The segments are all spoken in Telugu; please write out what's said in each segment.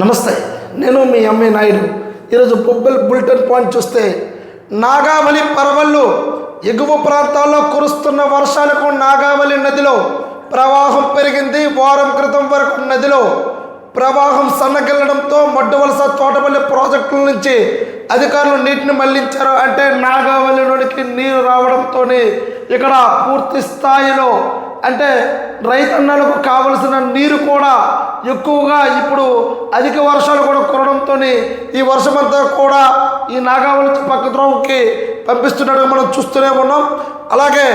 నమస్తే నేను మీ ఎంఏ నాయుడు. ఈరోజు బొబ్బల్ బులెటిన్ పాయింట్ చూస్తే నాగావళి పరవళ్ళు ఎగువ ప్రాంతాల్లో కురుస్తున్న వర్షాలకు నాగావళి నదిలో ప్రవాహం పెరిగింది. వారం క్రితం వరకు నదిలో ప్రవాహం సన్నగిల్లడంతో మడ్డువలస తోటపల్లి ప్రాజెక్టుల నుంచి అధికారులు నీటిని మళ్ళించారు. అంటే నాగావళిలోనికి నీరు రావడంతో ఇక్కడ పూర్తి స్థాయిలో అంటే రైతన్నలకు కావలసిన నీరు కూడా ఎక్కువగా ఇప్పుడు అధిక వర్షాలు కూడా కురడంతో ఈ వర్షమంతా కూడా ఈ నాగావళి పక్క ద్రోవకి పంపిస్తున్నట్టుగా మనం చూస్తూనే ఉన్నాం. అలాగే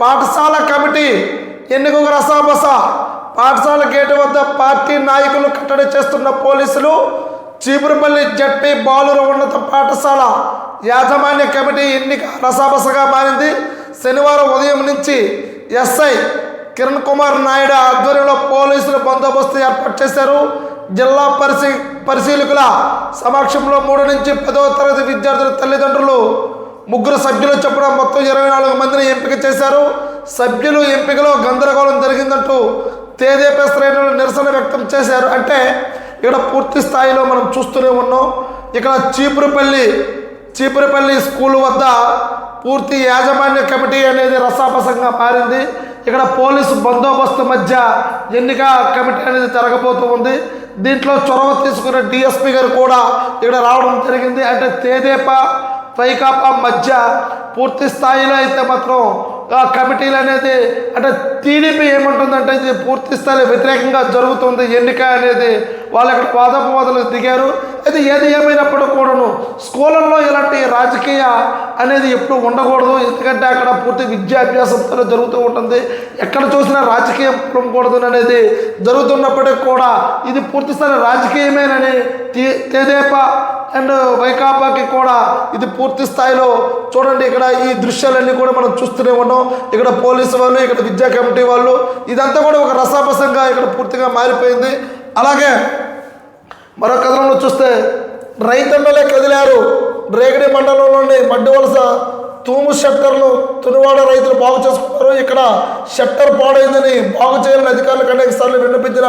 పాఠశాల కమిటీ ఎన్నికకు రసాబస పాఠశాల గేటు వద్ద పార్టీ నాయకులు కట్టడి చేస్తున్న పోలీసులు చీపురుపల్లి జడ్పీ బాలుర ఉన్నత పాఠశాల యాజమాన్య కమిటీ ఎన్నిక రసాబసగా మారింది. శనివారం ఉదయం నుంచి ఎస్ఐ కిరణ్ కుమార్ నాయుడు ఆధ్వర్యంలో పోలీసులు బందోబస్తు ఏర్పాటు చేశారు. జిల్లా పరిశీ పరిశీలకుల సమక్షంలో మూడు నుంచి పదవ తరగతి విద్యార్థుల తల్లిదండ్రులు ముగ్గురు సభ్యులు చొప్పున మొత్తం ఇరవై నాలుగు మందిని ఎంపిక చేశారు. సభ్యులు ఎంపికలో గందరగోళం జరిగిందంటూ తేదేపా శ్రేణులు నిరసన వ్యక్తం చేశారు. అంటే ఇక్కడ పూర్తి స్థాయిలో మనం చూస్తూనే ఉన్నాం. ఇక్కడ చీపురుపల్లి చీపురుపల్లి స్కూల్ వద్ద పూర్తి యాజమాన్య కమిటీ అనేది రసాపసంగా మారింది. ఇక్కడ పోలీసు బందోబస్తు మధ్య ఎన్నిక కమిటీ అనేది జరగబోతూ ఉంది. దీంట్లో చొరవ తీసుకున్న డిఎస్పీ గారు కూడా ఇక్కడ రావడం జరిగింది. అంటే తేదేపా వైకాపా మధ్య పూర్తి స్థాయిలో అయితే మాత్రం కమిటీలు అనేది అంటే టీడీపీ ఏమంటుందంటే ఇది పూర్తి స్థాయి వ్యతిరేకంగా జరుగుతుంది. ఎన్నిక అనేది వాళ్ళు అక్కడ వాదోపవాదాలు దిగారు. అయితే ఏది ఏమైనప్పుడు కూడాను స్కూళ్ళల్లో ఇలాంటి రాజకీయ అనేది ఎప్పుడు ఉండకూడదు. ఎందుకంటే అక్కడ పూర్తి విద్యాభ్యాసంతో జరుగుతూ ఉంటుంది. ఎక్కడ చూసినా రాజకీయం ఉండకూడదు అనేది జరుగుతున్నప్పటికీ కూడా ఇది పూర్తి స్థాయి రాజకీయమేనని తే- తెదేపా అండ్ వైకాపాకి కూడా ఇది పూర్తి స్థాయిలో చూడండి ఇక్కడ ఈ దృశ్యాలన్నీ కూడా మనం చూస్తూనే ఉన్నాం. ఇక్కడ పోలీసు వాళ్ళు ఇక్కడ విద్యా కమిటీ వాళ్ళు ఇదంతా కూడా ఒక రసాపసంగా ఇక్కడ పూర్తిగా మారిపోయింది. అలాగే మరో కథనంలో చూస్తే రైతన్నలే కదిలారు. రేగడి మండలంలోని మడ్డి వలస తూము షట్టర్లు తునివాడ రైతులు బాగు చేసుకున్నారు. ఇక్కడ షట్టర్ పాడైందని బాగు చేయాలని అధికారులకు అనేక సార్లు విన్నపించిన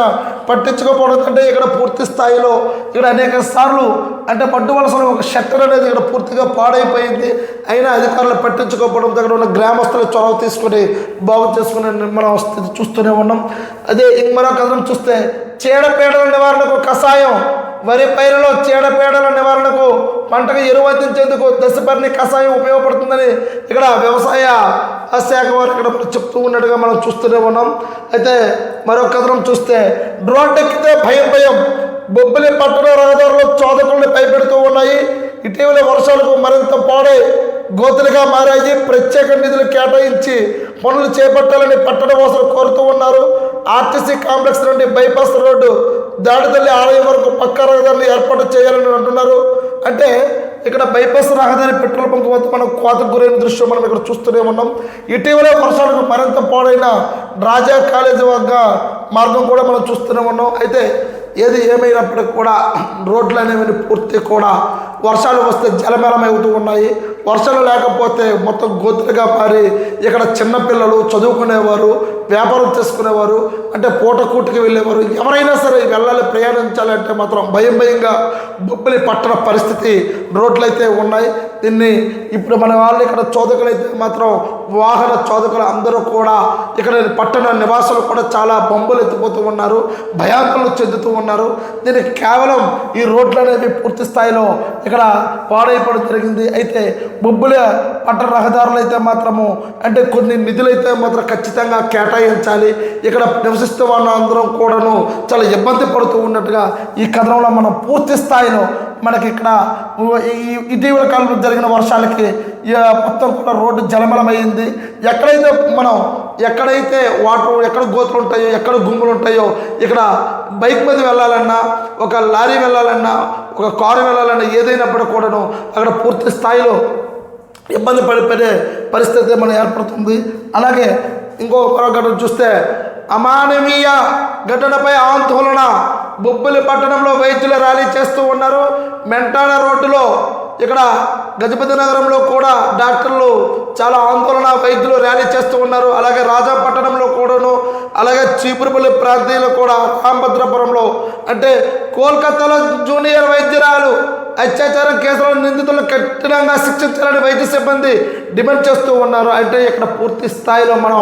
పట్టించుకోకపోవడం అంటే ఇక్కడ పూర్తి స్థాయిలో ఇక్కడ అనేక సార్లు అంటే పట్టువలసిన ఒక షట్టర్ అనేది ఇక్కడ పూర్తిగా పాడైపోయింది. అయినా అధికారులు పట్టించుకోకపోవడం దగ్గర ఉన్న గ్రామస్తులు చొరవ తీసుకుని బాగు చేసుకునే నిర్మాణ స్థితి చూస్తూనే ఉన్నాం. అదే ఇంక మరో కథనం చూస్తే చీడపీడల నివారణకు కషాయం వరి పైరులో చీడపీడల నివారణకు పంటకు ఎరువు అందించేందుకు దశపర్ణి కషాయం ఉపయోగపడుతుందని ఇక్కడ వ్యవసాయ శాఖ వారు ఇక్కడ చెప్తూ ఉన్నట్టుగా మనం చూస్తూనే ఉన్నాం. అయితే మరొక కథనం చూస్తే డ్రోన్ ఎక్కితే భయం భయం. బొబ్బిలి పట్టణ రహదారులు చోదకుల్ని పైపెడుతూ ఉన్నాయి. ఇటీవల వర్షాలకు మరింత పాడై గోతులుగా మారాయి. ప్రత్యేక నిధులు కేటాయించి పనులు చేపట్టాలని పట్టణ వాసులు కోరుతూ ఉన్నారు. ఆర్టీసీ కాంప్లెక్స్ నుండి బైపాస్ రోడ్డు దాడితల్లి ఆలయం వరకు పక్క రహదారులు ఏర్పాటు చేయాలని అంటున్నారు. అంటే ఇక్కడ బైపాస్ రహదారి పెట్రోల్ బంక్ వద్ద మనం కోతకు గురైన దృశ్యం మనం ఇక్కడ చూస్తూనే ఉన్నాం. ఇటీవలే వర్షాలకు మరింత పాడైన రాజా కాలేజీ వద్ద మార్గం కూడా మనం చూస్తూనే ఉన్నాం. అయితే ఏది ఏమైనప్పటికి కూడా రోడ్లు అనేవి పూర్తి కూడా వర్షాలు వస్తే జలమలమవుతూ అవుతూ ఉన్నాయి. వర్షాలు లేకపోతే మొత్తం గోతులుగా పారి ఇక్కడ చిన్నపిల్లలు చదువుకునేవారు వ్యాపారం చేసుకునేవారు అంటే పూటకూటికి వెళ్ళేవారు. ఎవరైనా సరే వెళ్ళాలి ప్రయాణించాలంటే మాత్రం భయం భయంగా బొబ్బిలి పట్టణ పరిస్థితి రోడ్లు అయితే ఉన్నాయి. దీన్ని ఇప్పుడు మన వాళ్ళు ఇక్కడ చోదకులు అయితే మాత్రం వాహన చోదకులు అందరూ కూడా ఇక్కడ పట్టణ నివాసులు కూడా చాలా బొమ్మలు ఎత్తిపోతూ ఉన్నారు. భయాంకులు చెందుతూ ఉన్నారు దీనికి కేవలం ఈ రోడ్లు అనేవి పూర్తి స్థాయిలో ఇక్కడ పాడైపోవడం జరిగింది. అయితే బొబ్బుల పట్టణ రహదారులు అయితే మాత్రము అంటే కొన్ని నిధులు అయితే మాత్రం ఖచ్చితంగా కేటాయించాలి. ఇక్కడ నివసిస్తూ ఉన్న అందరం కూడాను చాలా ఇబ్బంది పడుతూ ఉన్నట్టుగా ఈ కథనంలో మనం పూర్తి స్థాయిలో మనకి ఇక్కడ ఇటీవల కాలంలో జరిగిన వర్షాలకి మొత్తం కూడా రోడ్డు జలమలమైంది ఎక్కడైతే మనం ఎక్కడైతే వాటర్ ఎక్కడ గోతులు ఉంటాయో ఎక్కడ గుంపులు ఉంటాయో ఇక్కడ బైక్ మీద వెళ్ళాలన్నా ఒక లారీ వెళ్ళాలన్నా ఒక కారు వెళ్ళాలన్నా ఏదైనప్పుడు కూడాను అక్కడ పూర్తి స్థాయిలో ఇబ్బంది పడిపోయే పరిస్థితి మనం ఏర్పడుతుంది? అలాగే ఇంకో ఘటన చూస్తే అమానవీయ ఘటనపై ఆందోళన. బొబ్బిలి పట్టణంలో వైద్యుల ర్యాలీ చేస్తూ ఉన్నారు. మెంటాడ రోడ్డులో ఇక్కడ గజపతి నగరంలో కూడా డాక్టర్లు చాలా ఆందోళన వైద్యులు ర్యాలీ చేస్తూ ఉన్నారు. అలాగే రాజాపట్టణంలో కూడాను అలాగే చీపురుపల్లి ప్రాంతీయులు కూడా రామభద్రపురంలో. అంటే కోల్కతాలో జూనియర్ వైద్యురాలు అత్యాచారం కేసులో నిందితులను కఠినంగా శిక్షించాలని వైద్య సిబ్బంది డిమాండ్ చేస్తూ ఉన్నారు. అంటే ఇక్కడ పూర్తి స్థాయిలో మనం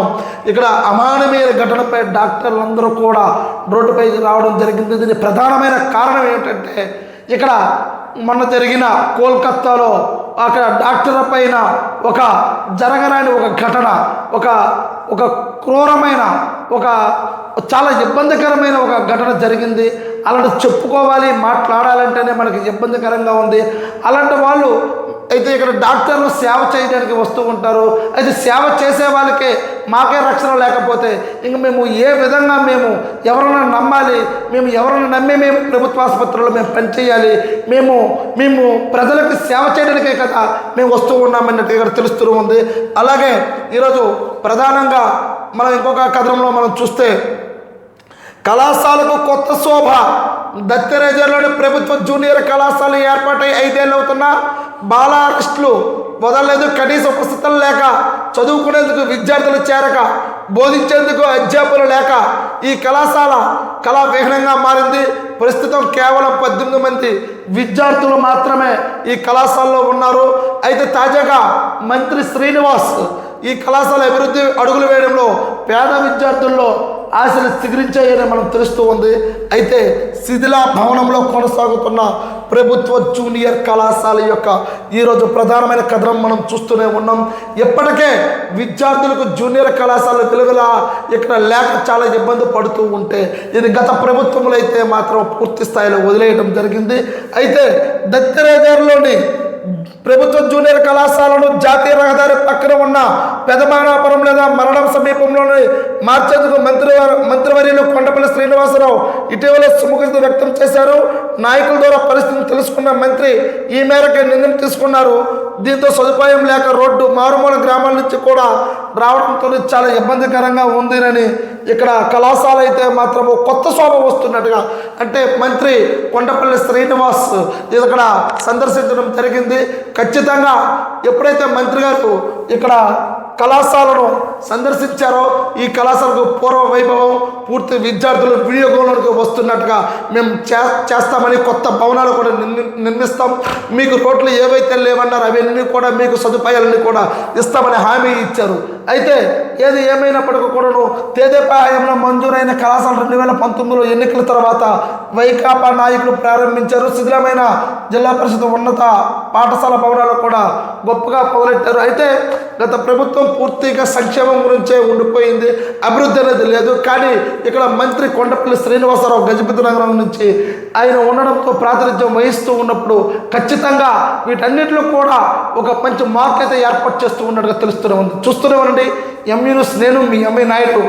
ఇక్కడ అమానవీయ ఘటనపై డాక్టర్లందరూ కూడా రోడ్డుపై రావడం జరిగింది. దీని ప్రధానమైన కారణం ఏంటంటే ఇక్కడ మొన్న జరిగిన కోల్కత్తాలో అక్కడ డాక్టర్ పైన ఒక జరగరాని ఒక ఘటన ఒక ఒక క్రూరమైన ఒక చాలా ఇబ్బందికరమైన ఒక ఘటన జరిగింది. అలాంటి చెప్పుకోవాలి మాట్లాడాలంటేనే మనకి ఇబ్బందికరంగా ఉంది. అలాంటి వాళ్ళు అయితే ఇక్కడ డాక్టర్లు సేవ చేయడానికి వస్తూ ఉంటారు. అయితే సేవ చేసే వాళ్ళకే మాకే రక్షణ లేకపోతే ఇంక మేము ఏ విధంగా మేము ఎవరైనా నమ్మాలి మేము ఎవరైనా నమ్మి మేము ప్రభుత్వ ఆసుపత్రుల్లో మేము పనిచేయాలి మేము మేము ప్రజలకు సేవ చేయడానికే కదా మేము వస్తూ ఉన్నామన్నట్టు ఇక్కడ తెలుస్తూ ఉంది. అలాగే ఈరోజు ప్రధానంగా మనం ఇంకొక కథనంలో మనం చూస్తే కళాశాలకు కొత్త శోభ. దత్తరేజర్లోని ప్రభుత్వ జూనియర్ కళాశాల ఏర్పాటై ఐదేళ్ళు అవుతున్నా బాల అరెస్టులు వదలలేదు. కనీస ఉపస్థితులు లేక చదువుకునేందుకు విద్యార్థులు చేరక బోధించేందుకు అధ్యాపకులు లేక ఈ కళాశాల కళా విహీనంగా మారింది. ప్రస్తుతం కేవలం పద్దెనిమిది మంది విద్యార్థులు మాత్రమే ఈ కళాశాలలో ఉన్నారు. అయితే తాజాగా మంత్రి శ్రీనివాస్ ఈ కళాశాల అభివృద్ధి అడుగులు వేయడంలో పేద విద్యార్థుల్లో ఆశలు చిగురించాయని మనం తెలుస్తూ ఉంది. అయితే శిథిలా భవనంలో కొనసాగుతున్న ప్రభుత్వ జూనియర్ కళాశాల యొక్క ఈరోజు ప్రధానమైన కథనం మనం చూస్తూనే ఉన్నాం. ఇప్పటికే విద్యార్థులకు జూనియర్ కళాశాల తెలుగులా ఇక్కడ లేక చాలా ఇబ్బంది పడుతూ ఉంటే ఇది గత ప్రభుత్వంలో అయితే మాత్రం పూర్తి స్థాయిలో వదిలేయడం జరిగింది. అయితే దత్తరేజర్లోని ప్రభుత్వ జూనియర్ కళాశాలను జాతీయ రహదారి పక్కన ఉన్న పెదమానాపురం లేదా మరణం సమీపంలోని మార్చేందుకు మంత్రి మంత్రివర్యులు కొండపల్లి శ్రీనివాసరావు ఇటీవల సుముఖత వ్యక్తం చేశారు. నాయకుల ద్వారా పరిస్థితిని తెలుసుకున్న మంత్రి ఈ మేరకు నిర్ణయం తీసుకున్నారు. దీంతో సదుపాయం లేక రోడ్డు మారుమూల గ్రామాల నుంచి కూడా రావడంతో చాలా ఇబ్బందికరంగా ఉందినని ఇక్కడ కళాశాల అయితే మాత్రం కొత్త శోభ వస్తున్నట్టుగా అంటే మంత్రి కొండపల్లి శ్రీనివాస్ ఇది ఇక్కడ సందర్శించడం జరిగింది. ఖచ్చితంగా ఎప్పుడైతే మంత్రి గారు ఇక్కడ కళాశాలను సందర్శించారో ఈ కళాశాలకు పూర్వ వైభవం పూర్తి విద్యార్థులు వినియోగంలోకి వస్తున్నట్టుగా మేము చే చేస్తామని కొత్త భవనాలు కూడా నిర్మిస్తాం. మీకు రోడ్లు ఏవైతే లేవన్నారో అవన్నీ కూడా మీకు సదుపాయాలన్నీ కూడా ఇస్తామని హామీ ఇచ్చారు. అయితే ఏది ఏమైనప్పటికీ కూడాను తేదేపా హయాంలో మంజూరైన కళాశాల రెండు వేల పంతొమ్మిదిలో ఎన్నికల తర్వాత వైకాపా నాయకులు ప్రారంభించారు. శిథిలమైన జిల్లా పరిషత్ ఉన్నత పాఠశాల భవనాలు కూడా గొప్పగా మొదలెట్టారు అయితే గత ప్రభుత్వం పూర్తిగా సంక్షేమం గురించే ఉండిపోయింది. అభివృద్ధి అనేది లేదు. కానీ ఇక్కడ మంత్రి కొండపల్లి శ్రీనివాసరావు గజపతి నగరం నుంచి ఆయన ఉండడంతో ప్రాతినిధ్యం వహిస్తూ ఉన్నప్పుడు ఖచ్చితంగా వీటన్నిటిలో కూడా ఒక మంచి మార్క్ అయితే ఏర్పాటు చేస్తూ ఉన్నట్టుగా తెలుస్తూనే ఉంది. చూస్తూనే ఉండండి ఎంఈ న్యూస్ నేను మీ ఎంఐ నాయుడు